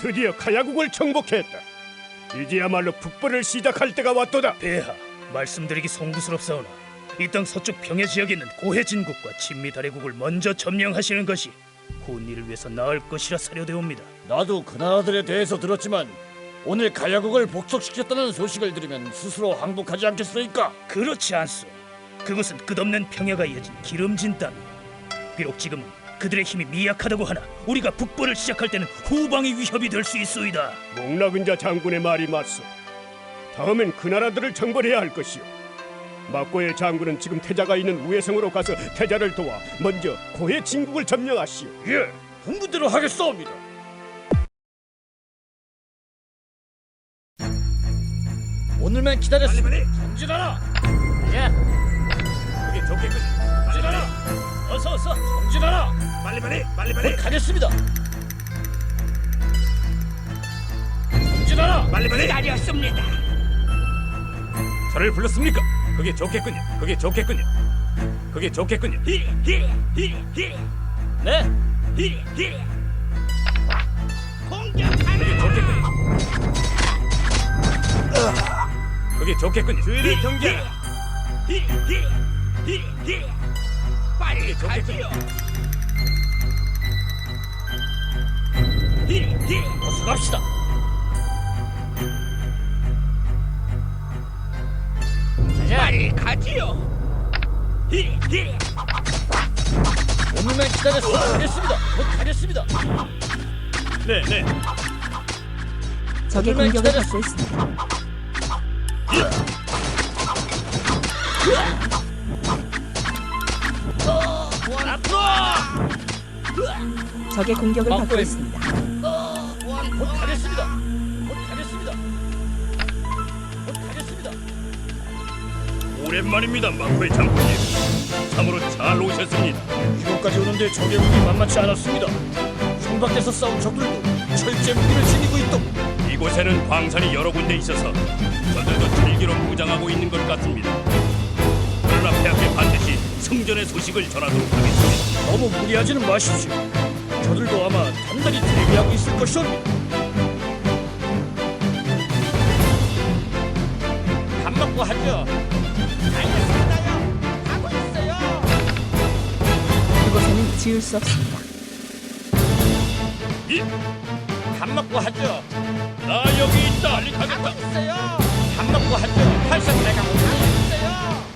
드디어 카야국을 정복했다. 이제야말로 북벌을 시작할 때가 왔도다. 폐하, 말씀드리기 송구스럽사오나 이 땅 서쪽 평야 지역에 있는 고해진국과 친미다래국을 먼저 점령하시는 것이 혼일을 위해서 나을 것이라 사료되옵니다. 나도 그 나라들에 대해서 들었지만 오늘 가야국을 복속시켰다는 소식을 들으면 스스로 항복하지 않겠소이까? 그렇지 않소. 그곳은 끝없는 평야가 이어진 기름진 땅이요. 비록 지금은 그들의 힘이 미약하다고 하나 우리가 북벌을 시작할 때는 후방의 위협이 될 수 있소이다. 목락은자 장군의 말이 맞소. 다음엔 그 나라들을 정벌해야 할 것이오. 막고의 장군은 지금 태자가 있는 우회성으로 가서 태자를 도와 먼저 고해 진국을 점령하시오. 예, 분부대로 하겠사옵니다. 오늘만 기다렸어. 정진하라. 예. 그게 좋겠군. 어서 어서. 정진하라. 빨리 빨리 빨리 곧 가겠습니다. 정진하라. 빨리 빨리. 기다렸습니다. 저를 불렀습니까? 그게 좋겠군요. 그게 좋겠군요. 그게 좋겠군요. 히히히히 네. 히히 공격하라. 그게 좋겠군요. 그게 좋겠군요. 주의를 경계. 히히히히 빨리 가지요. 히히 어서 갑시다. 빨리 가지요. 히히 오늘만 기다렸어. 가겠습니다. 곧 가겠습니다. 네, 네. 적의 오늘만 공격을 기다렸어. 받고 있습니다. 적의 공격을 받고 있습니다. 곧 가겠습니다. 곧 가겠습니다. 곧 가겠습니다. 오랜만입니다, 마코의 장군님. 참으로 잘 오셨습니다. 이곳까지 오는데 적의 무기 만만치 않았습니다. 성 밖에서 싸운 적들도 철제 무기를 지니고 있던 이곳에는 광산이 여러 군데 있어서 저들도 철기로 무장하고 있는 것 같습니다. 그러나 폐하께 승전의 소식을 전하도록 하겠습니다. 너무 무리하지는 마십시오. 저들도 아마 단단히 대기하고 있을 것이옵니다. 밥 먹고 하죠. 알겠습니다요. 가고 있어요. 그곳에는 지을 수 없습니다. 이, 밥 먹고 하죠. 나 여기 있다. 빨리 가겠다. 있어요. 밥 먹고 하죠. 팔선 내가 가고 있어요.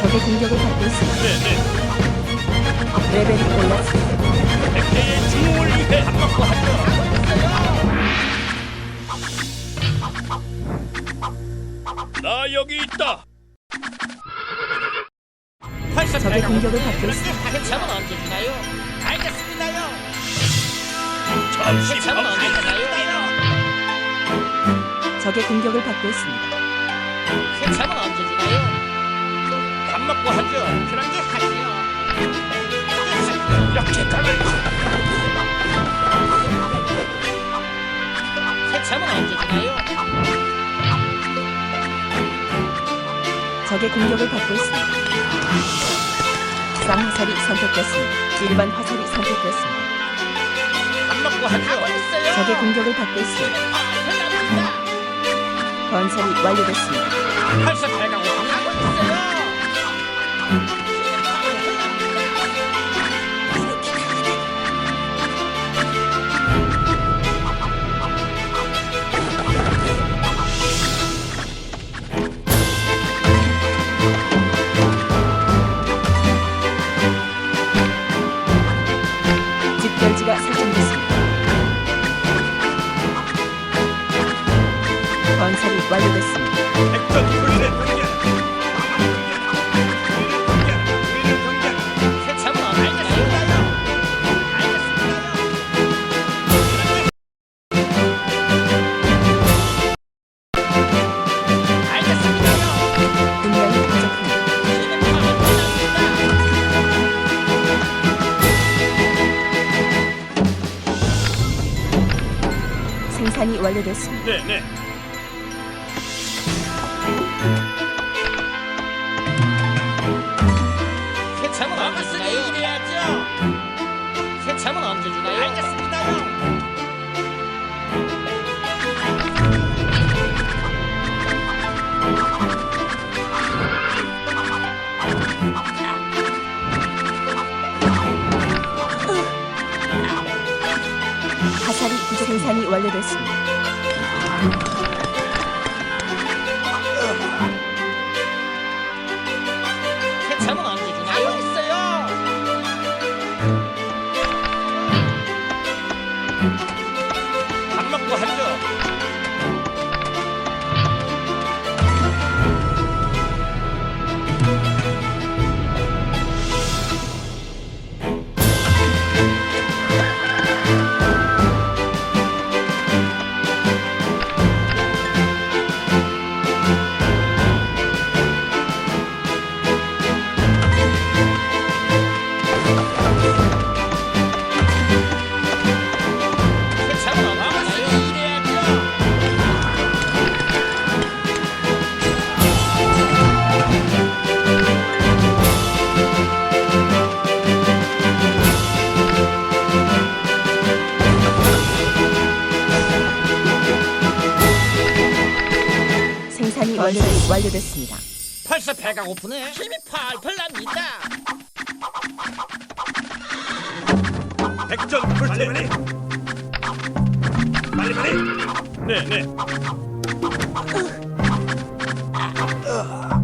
적의 공격을 받고 있습니다. 네, 네. 레벨이 올랐습니다. 백제의 중흥을 위해 밥 먹고 하죠. 나 여기 있다. 팔선 적의 공격을. 받고 있습니다. 세참은 언제 주나요? 알겠습니다요. 잠시 세참은 언제 밤새 주나요? 적의 공격을 받고 있습니다. 세참은 언제 주나요? 밥 먹고 하죠. 그렇게 하지요. 이렇게 가면 세참은 언제 주나요? 적의 공격을 받고 있습니다. 쌍화살이 선택됐습니다. 일반 화살이 선택됐습니다. 밥 먹고 있어요. 적의 공격을 받고 있습니다. 아, 건설이 완료됐습니다. 벌써 배가 고프 건설이 완료됐습니다. 생산이 완료됐습니다. 네, 네. 세참은 언제 주나요? 하고 있어요. 생산이 완료됐, 완료됐습니다. 벌써 배가 고프네. 힘이 팔팔 납니다. 백전 불세. 빨리 빨리. 네, 네.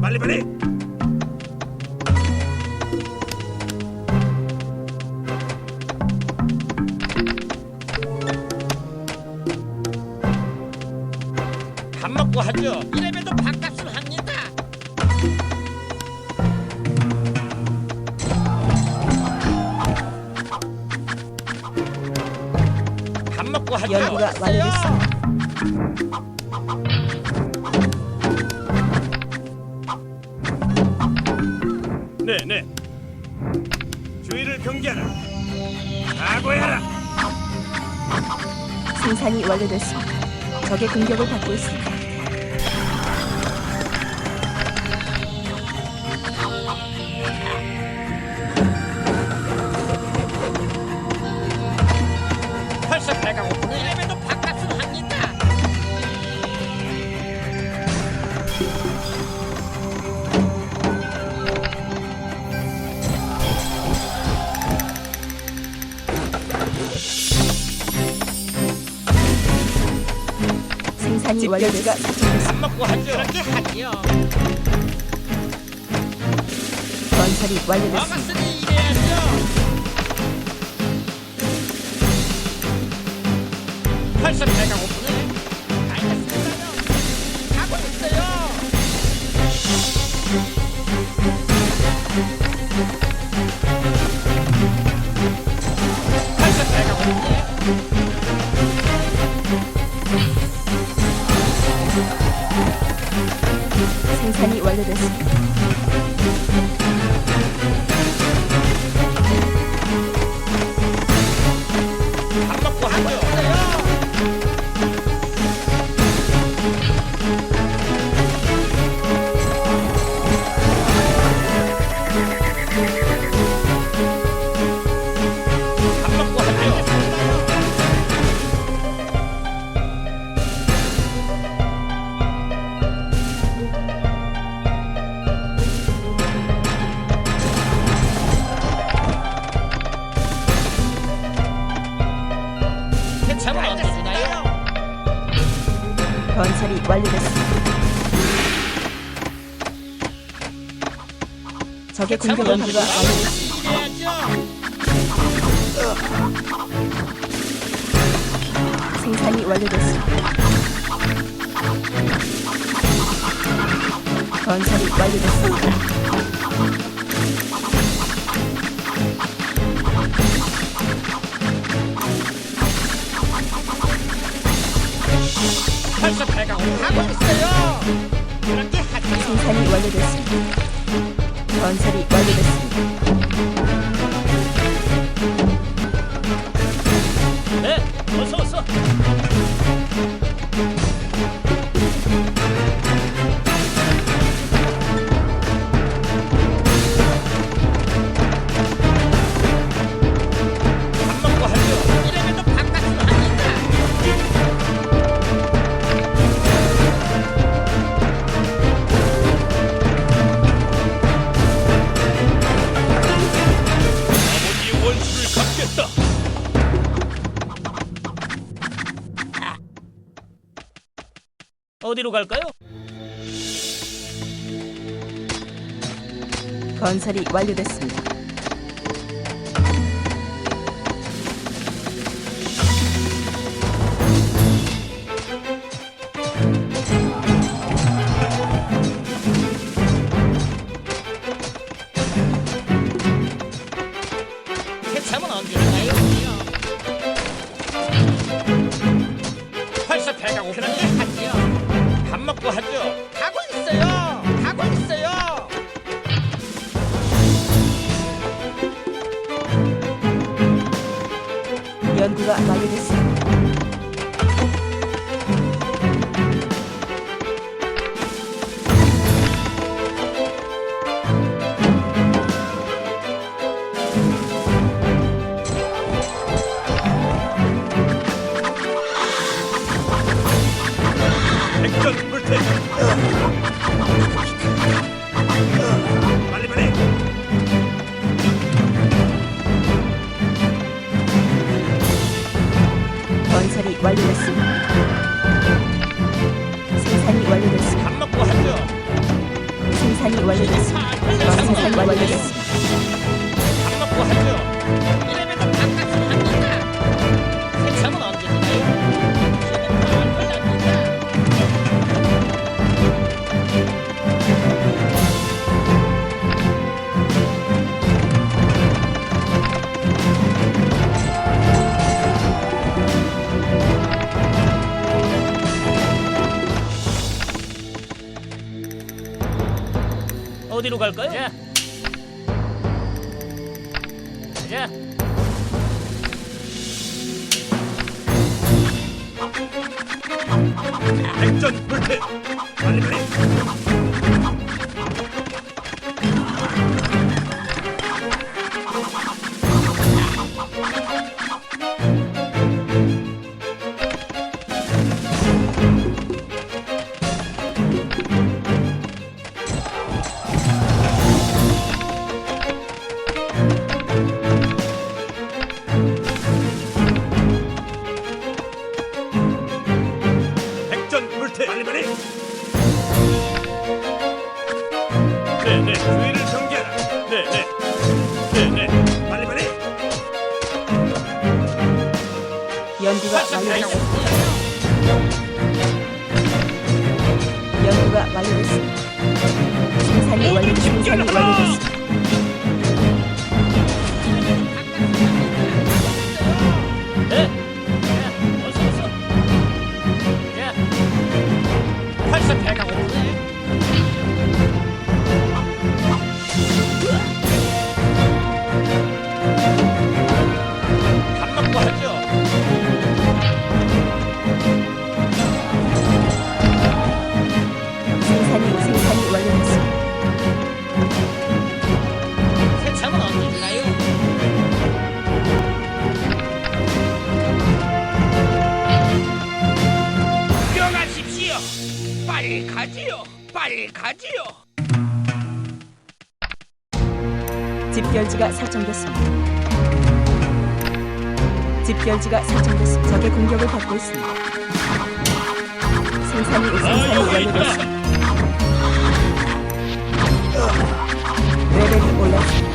빨리 빨리. 밥 먹고 하죠. 이래봬 연구가 완료됐습니다. 네, 네. 주의를 경계하라. 각오해라. 생산이 완료됐습니다. 적의 공격을 받고 있습니다. 생산이 완료됐습니다. 밥 먹고 하죠. 그렇게 하지요. 건설이 완료됐습니다. 먹었으니 일해야죠. 벌써 배가 고프네. 생 완료됐습니다. 적의 공격을 받고 완료됐습니다. 생산이 완료됐습니다. 건설이 완료됐습니다. 오고 있어요. 그렇게 하죠. 생산이 완료됐습니다. 건설이 완료됐습니다. 네, 어서 어서. 어디로 갈까요? 건설이 완료됐습니다. 완료됐습니다. 생산이 완료됐습니다. 밥 먹고 하죠. 생산이 완료됐습니다. 생산이 완료됐습니다. 백전 불태. 빨리 빨리. 집결지가 설정됐습니다. 집결지가 설정됐습니다. 적의 공격을 받고 있습니다. 생산이 생산이 완료됐습니다. 레벨이 올랐습니다.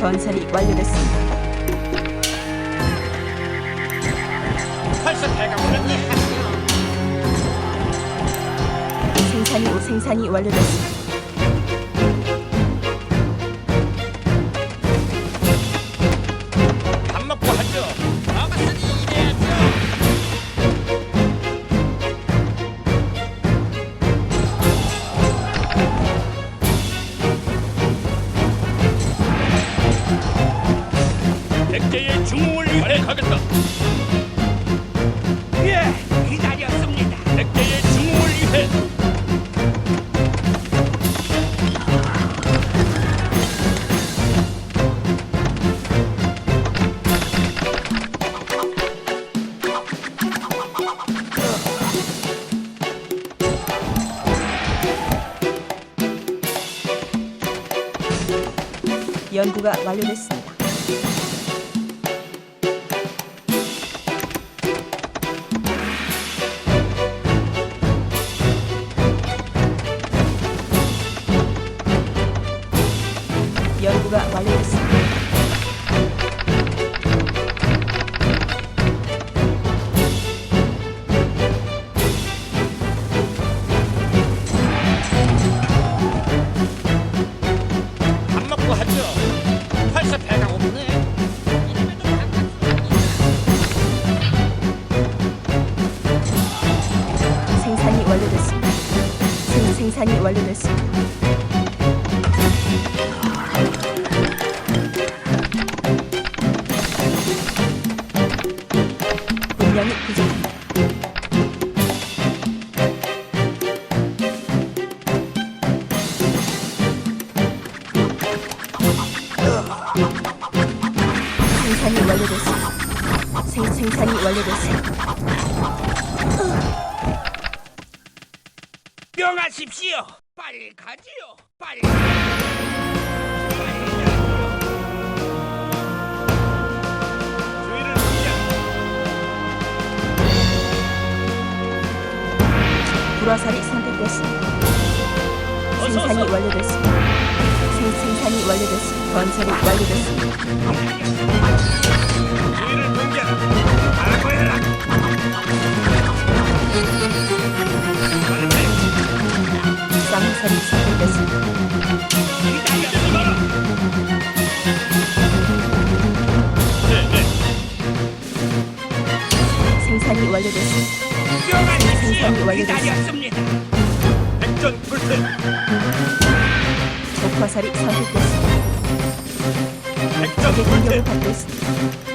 건설이 완료됐습니다. 생산이 생산이 완료됐습니다. 백제의 중흥을 위해 가겠다. 불화살이 선택됐습니다. 생산이. 완료됐습니다. 생, 생산이 완료됐습니다. 건설이 완료됐습니다. 주의를. 쌍살이 생산이 완료됐습니다. 기다렸습니다. 백전 불태 적화살이 선택됐습니다. 백전 적의 공격을 불태 받고 있습니다.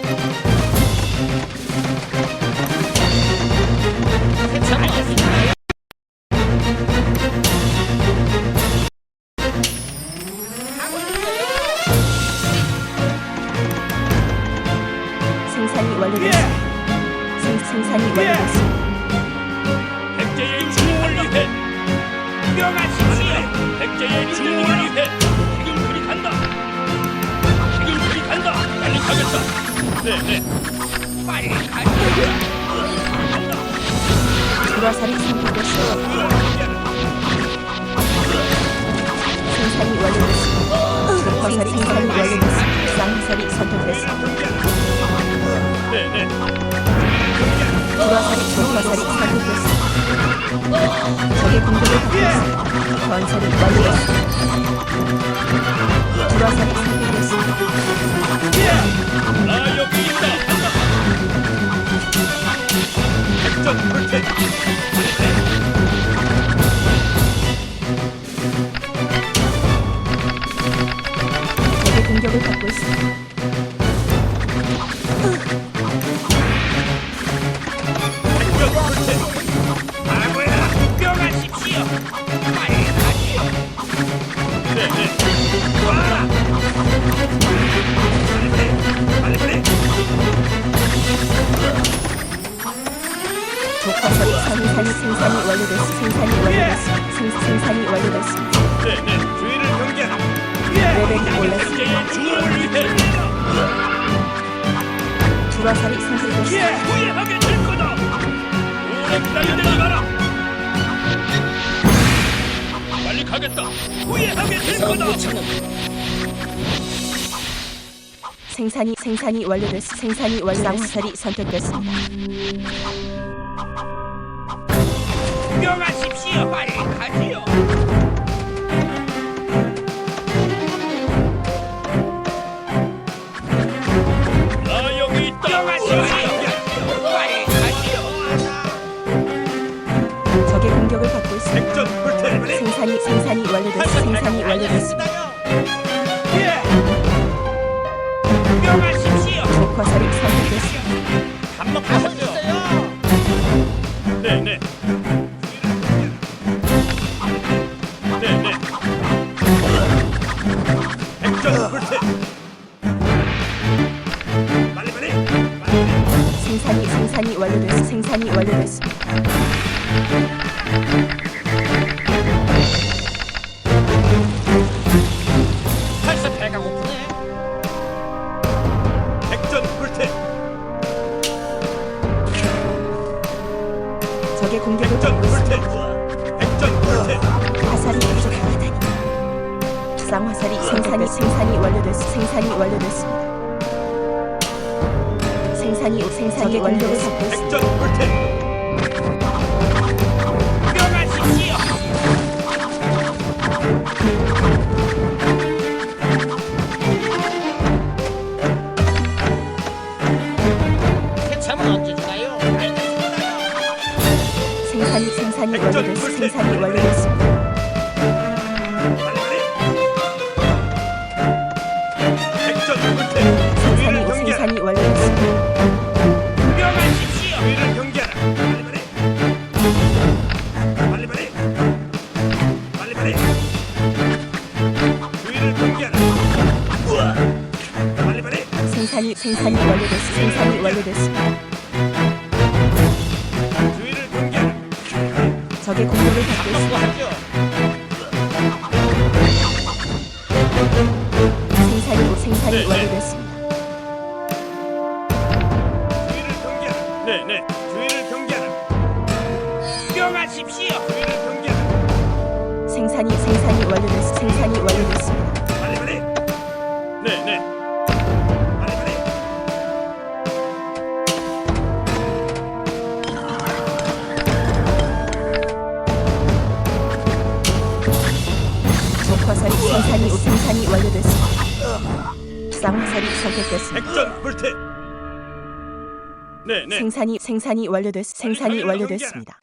건설이 완료됐습니 완료됐습니다. 생산이 완료됐습니다. 생, 생산이 완료됐습니다. 네네. 주의를 경계하라. 레벨이 올랐습니다. 형제의 중흥을 위해 주화살이 선택됐습니다. 후회하게 될 거다. 오래 기다리지 마라. 빨리 가겠다. 후회하게 될 거다. 생산이 생산이 완료됐 생산이 완료 쌍화살이 선택됐습니다. 명하십시오. 빨리 가지요. 나 여기 있다. 명하십시오. 빨리 가지요. 적의 공격을 받고 있습니다. 전 불태. 생산이 생산이 완료됐 생산이 완료됐습니다. 명하십시오. 적화살이 선 생산이 완료됐 생산이 완료됐습니다. 완료됐 불태. 생산이 완료됐습니다. 경계하라. 생산이 생산이 완료됐 생산이 완료됐습니다. 빨리 빨리. 네, 네. 빨리 빨리. 적화살이 생산이 생산이 완료됐습니다. 쌍화살이 선택됐습니다. 백전 불태. 네, 네. 생산이 생산이 완료됐 생산이 완료됐습니다.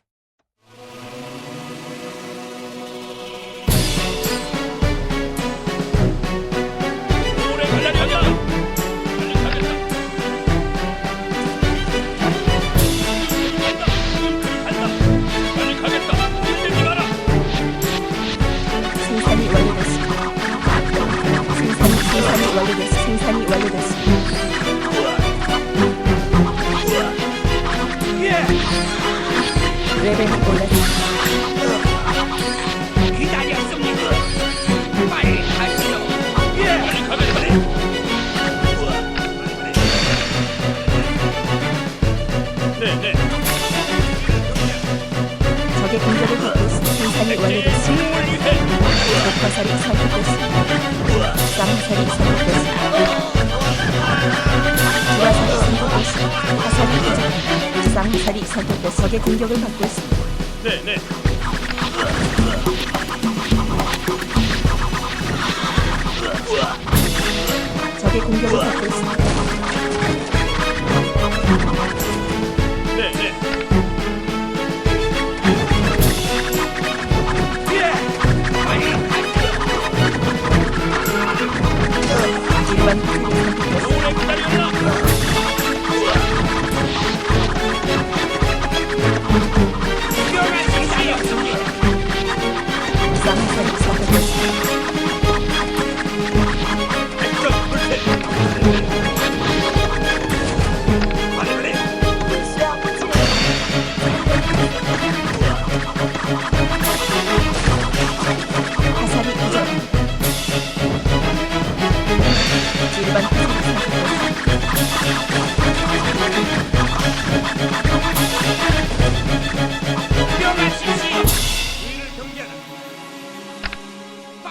완료됐 생산이 완료됐습니다. 레벨이 올랐습니다. 기다렸습니다. 빨리 가지요. 빨리 가겠다. 네, 네. 적의 공격을 받고 있습니다. 생산이 완료됐습니다. 적화살이 선택됐습니다. 쌍화살이 선택됐습니다. 주화살이 선택됐습니다. 화살이 부족합니다. 쌍화살이 선택됐 적의 공격을 받고 있습니다. 네, 네. 적의 공격을 받고 있습니다.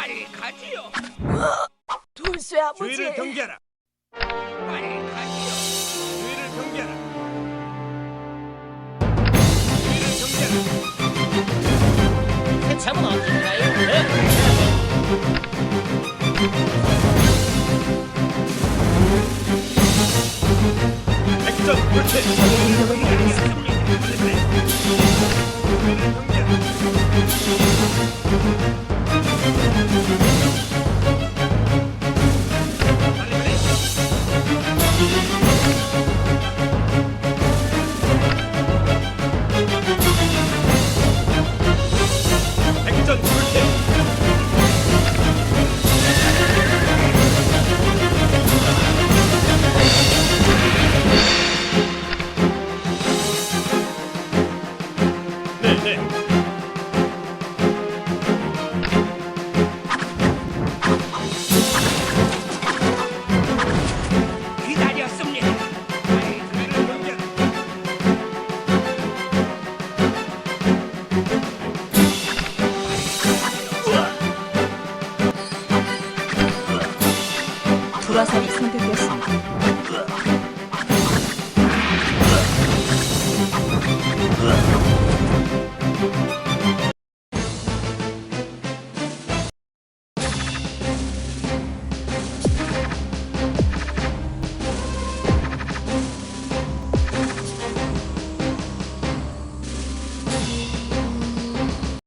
빨리 가지요. 돌쇠 아버지. 주의를 경계하라. 빨리 가지요. 주의를 경계하라. 주의를 경계하라. 해참은 공격을 받고 있습 니